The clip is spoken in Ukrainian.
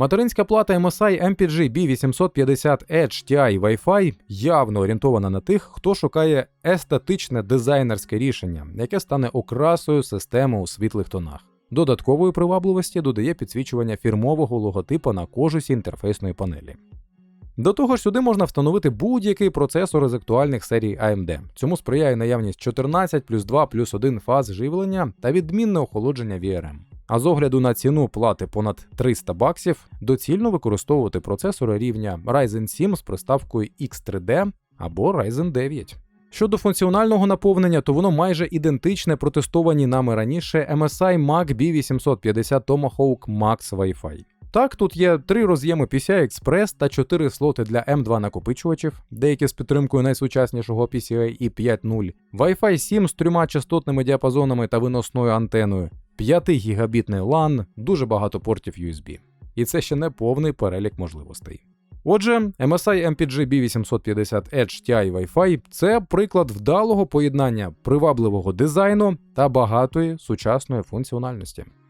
Материнська плата MSI MPG B850 Edge TI Wi-Fi явно орієнтована на тих, хто шукає естетичне дизайнерське рішення, яке стане окрасою системи у світлих тонах. Додаткової привабливості додає підсвічування фірмового логотипа на кожусі інтерфейсної панелі. До того ж, сюди можна встановити будь-який процесор із актуальних серій AMD. Цьому сприяє наявність 14 плюс 2 плюс 1 фаз живлення та відмінне охолодження VRM. А з огляду на ціну плати понад 300 баксів, доцільно використовувати процесори рівня Ryzen 7 з приставкою X3D або Ryzen 9. Щодо функціонального наповнення, то воно майже ідентичне протестованій нами раніше MSI Mac B850 Tomahawk Max Wi-Fi. Так, тут є три роз'єми PCI Express та 4 слоти для M2 накопичувачів, деякі з підтримкою найсучаснішого PCI e 5.0, Wi-Fi 7 з трьома частотними діапазонами та виносною антеною, 5 гігабітний LAN, дуже багато портів USB. І це ще не повний перелік можливостей. Отже, MSI MPG B850 Edge TI Wi-Fi – це приклад вдалого поєднання привабливого дизайну та багатої сучасної функціональності.